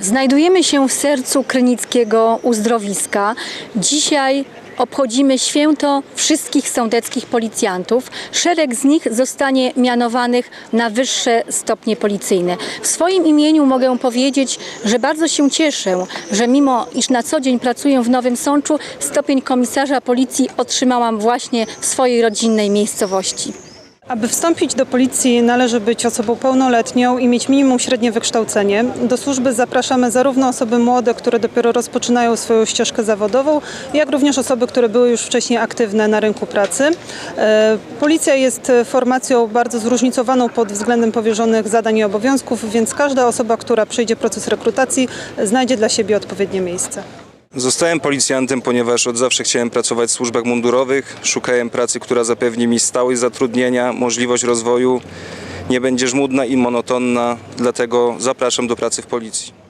Znajdujemy się w sercu Krynickiego uzdrowiska. Dzisiaj obchodzimy święto wszystkich sądeckich policjantów. Szereg z nich zostanie mianowanych na wyższe stopnie policyjne. W swoim imieniu mogę powiedzieć, że bardzo się cieszę, że mimo iż na co dzień pracuję w Nowym Sączu, stopień komisarza policji otrzymałam właśnie w swojej rodzinnej miejscowości. Aby wstąpić do policji należy być osobą pełnoletnią i mieć minimum średnie wykształcenie. Do służby zapraszamy zarówno osoby młode, które dopiero rozpoczynają swoją ścieżkę zawodową, jak również osoby, które były już wcześniej aktywne na rynku pracy. E, Policja jest formacją bardzo zróżnicowaną pod względem powierzonych zadań i obowiązków, więc każda osoba, która przejdzie proces rekrutacji, znajdzie dla siebie odpowiednie miejsce. Zostałem policjantem, ponieważ od zawsze chciałem pracować w służbach mundurowych. Szukałem pracy, która zapewni mi stałość zatrudnienia, możliwość rozwoju, nie będzie żmudna i monotonna, dlatego zapraszam do pracy w policji.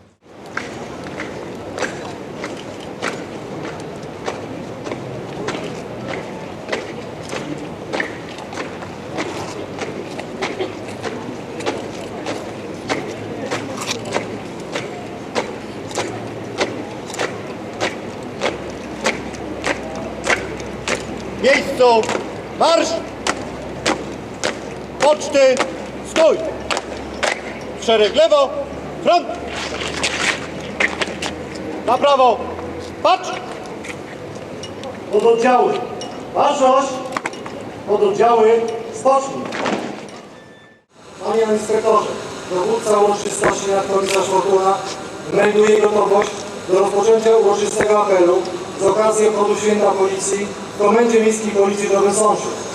Miejscu! Marsz! Poczty! Stój! Szereg lewo! Front! Na prawo! Patrz! Pododdziały! Baczność! Pododdziały! Spocznij! Panie inspektorze, dowódca uroczystości nadkomisarz Fortuna znajduje gotowość do rozpoczęcia uroczystego apelu z okazji obchodu Święta Policji w Komendzie Miejskiej Policji w Nowym.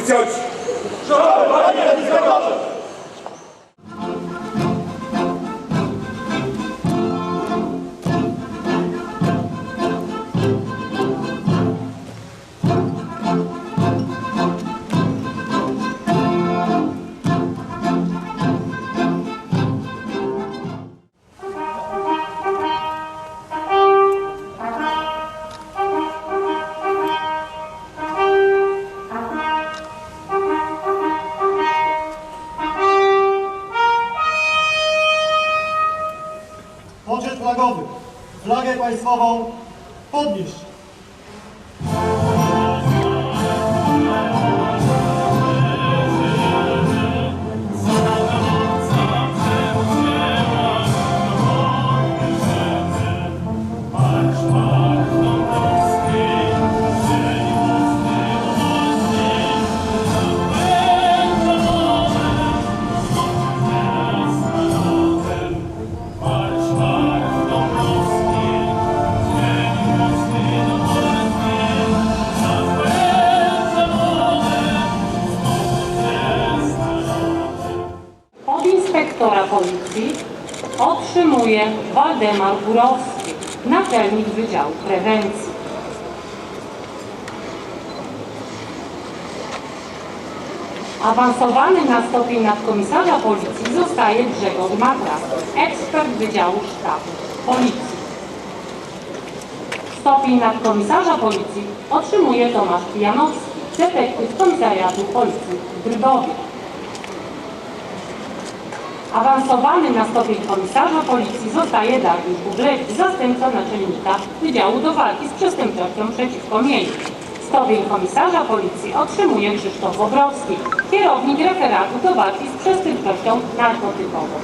Обіцяють! Що робить? Państwową podnieść! Policji otrzymuje Waldemar Górowski, naczelnik Wydziału Prewencji. Awansowany na stopień nadkomisarza policji zostaje Grzegorz Matras, ekspert Wydziału Sztabu Policji. Stopień nadkomisarza policji otrzymuje Tomasz Pijanowski, detektyw Komisariatu Policji w Grybowie. Awansowany na stopień komisarza policji zostaje Dariusz Bublewicz, zastępca naczelnika Wydziału do Walki z Przestępczością przeciwko Mieniu. Stopień komisarza policji otrzymuje Krzysztof Bobrowski, kierownik referatu do walki z przestępczością narkotykową.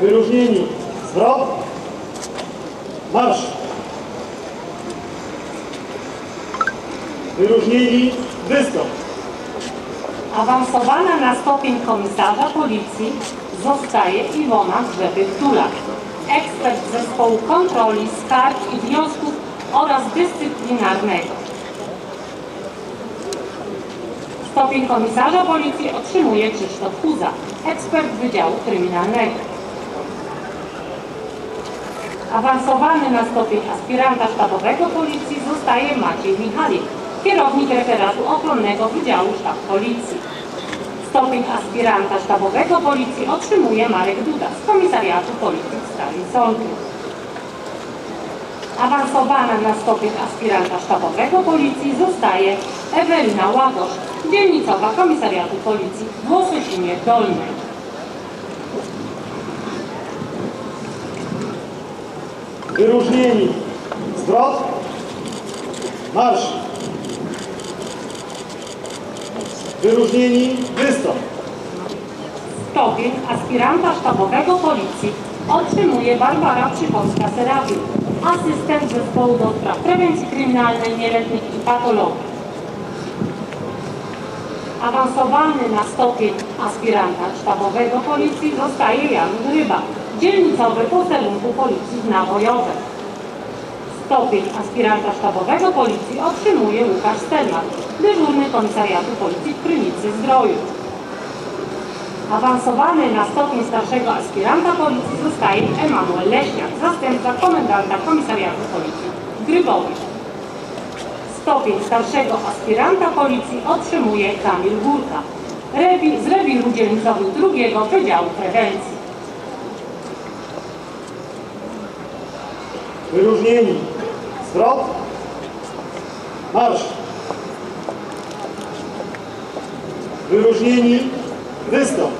Wyróżnieni! Zwrot! Marsz! Wyróżnieni! Wystąp! Awansowana na stopień komisarza policji zostaje Iwona Grzeby-Ktula. Ekspert zespołu kontroli, skarg i wniosków oraz dyscyplinarnego. Stopień komisarza policji otrzymuje Krzysztof Kuza, ekspert Wydziału Kryminalnego. Awansowany na stopień aspiranta sztabowego policji zostaje Maciej Michalik, kierownik referatu ochronnego Wydziału Sztab Policji. Stopień aspiranta sztabowego policji otrzymuje Marek Duda z Komisariatu Policji w Stali Sądu. Awansowana na stopień aspiranta sztabowego policji zostaje Ewelina Łagosz, dzielnicowa Komisariatu Policji w Łososinie Dolnej. Wyróżnieni. Zwrot. Marsz. Wyróżnieni. Wystąp. Stopień aspiranta sztabowego policji otrzymuje Barbara Przychowska-Serawiuk, asystent zespołu do spraw prewencji kryminalnej, nieletnich i patologii. Awansowany na stopień aspiranta sztabowego policji zostaje Jan Ryba, dzielnicowy posterunku policji w Nawojowe. Stopień aspiranta sztabowego policji otrzymuje Łukasz Stelman, dyżurny komisariatu policji w Krynicy Zdroju. Awansowany na stopień starszego aspiranta policji zostaje Emanuel Leśniak, zastępca komendanta komisariatu policji w Grybowie. Stopień starszego aspiranta policji otrzymuje Kamil Górka z rewiru dzielnicowego drugiego Wydziału Prewencji. Wyróżnieni. Zwrot. Marsz. Wyróżnieni. Wystąp.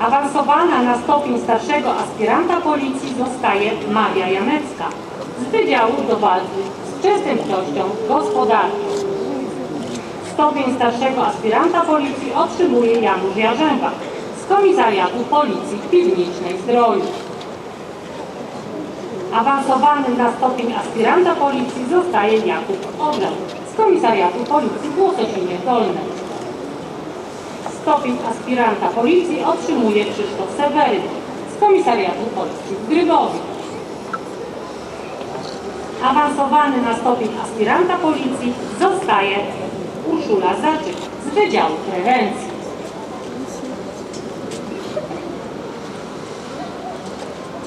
Awansowana na stopień starszego aspiranta policji zostaje Maria Janecka z Wydziału do walki z przestępczością gospodarczą. Stopień starszego aspiranta policji otrzymuje Janusz Jarzęba z Komisariatu Policji Piwnicznej Zdroju. Awansowany na stopień aspiranta policji zostaje Jakub Orzeł z Komisariatu Policji w Łososinie Dolnej. Stopień aspiranta policji otrzymuje Krzysztof Seweryn z Komisariatu Policji w Grybowie. Awansowany na stopień aspiranta policji zostaje Urszula Zaczyk z Wydziału Prewencji.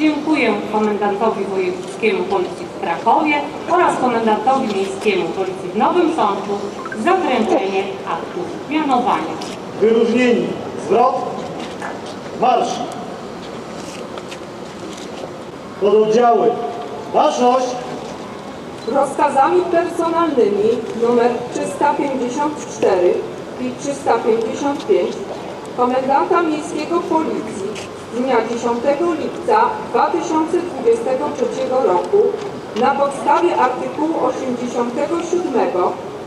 Dziękuję komendantowi wojewódzkiemu Policji w Krakowie oraz komendantowi miejskiemu Policji w Nowym Sączu za wręczenie aktu mianowania. Wyróżnieni. Zwrot. Marsz. Pododdziały. Baczność. Rozkazami personalnymi nr 354 i 355 komendanta miejskiego policji dnia 10 lipca 2023 roku na podstawie artykułu 87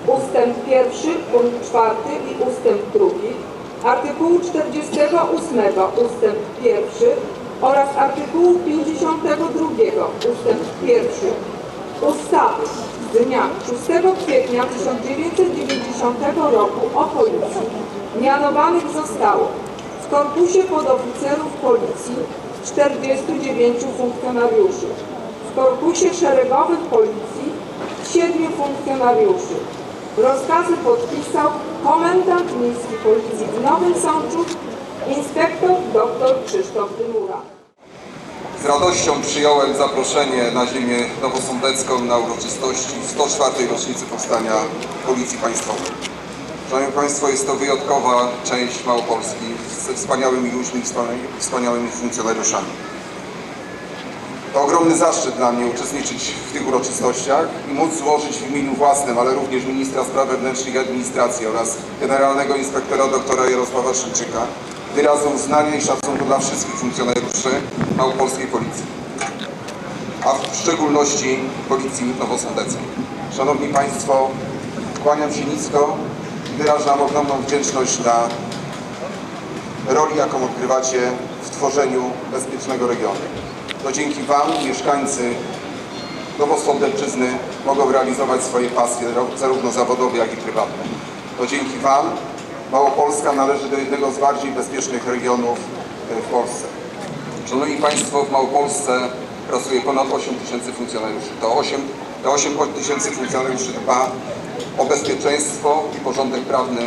ustęp 1 punkt 4 i ustęp 2 artykułu 48 ustęp 1 oraz artykułu 52 ustęp 1 ustawy z dnia 6 kwietnia 1990 roku o policji. Mianowanych zostało w korpusie podoficerów policji 49 funkcjonariuszy, w korpusie szeregowym policji 7 funkcjonariuszy. Rozkazy podpisał komendant miejski policji w Nowym Sączu, inspektor dr Krzysztof Dymura. Z radością przyjąłem zaproszenie na ziemię nowosądecką na uroczystości 104. rocznicy powstania Policji Państwowej. Szanowni Państwo, jest to wyjątkowa część Małopolski ze wspaniałymi ludźmi, wspaniałymi- funkcjonariuszami. To ogromny zaszczyt dla mnie uczestniczyć w tych uroczystościach i móc złożyć w imieniu własnym, ale również Ministra Spraw Wewnętrznych i Administracji oraz Generalnego Inspektora doktora Jarosława Szymczyka wyrazy uznania i szacunku dla wszystkich funkcjonariuszy Małopolskiej Policji, a w szczególności Policji Nowosądeckiej. Szanowni Państwo, kłaniam się nisko wyrażam ogromną wdzięczność dla roli, jaką odgrywacie w tworzeniu bezpiecznego regionu. To dzięki Wam mieszkańcy Nowosądecczyzny mogą realizować swoje pasje zarówno zawodowe, jak i prywatne. To dzięki Wam Małopolska należy do jednego z bardziej bezpiecznych regionów e, w Polsce. Szanowni Państwo, w Małopolsce pracuje ponad 8 tysięcy funkcjonariuszy. To 8, to 8 tysięcy funkcjonariuszy dba o bezpieczeństwo i porządek prawny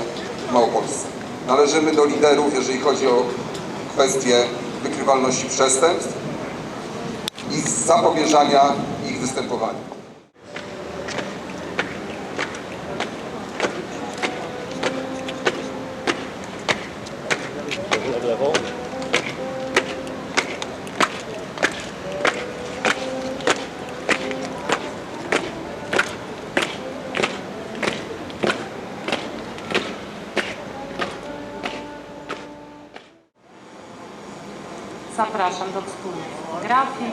w Małopolsce. Należymy do liderów, jeżeli chodzi o kwestie wykrywalności przestępstw i zapobieżania ich występowaniu. Zapraszam do wspólnej fotografii.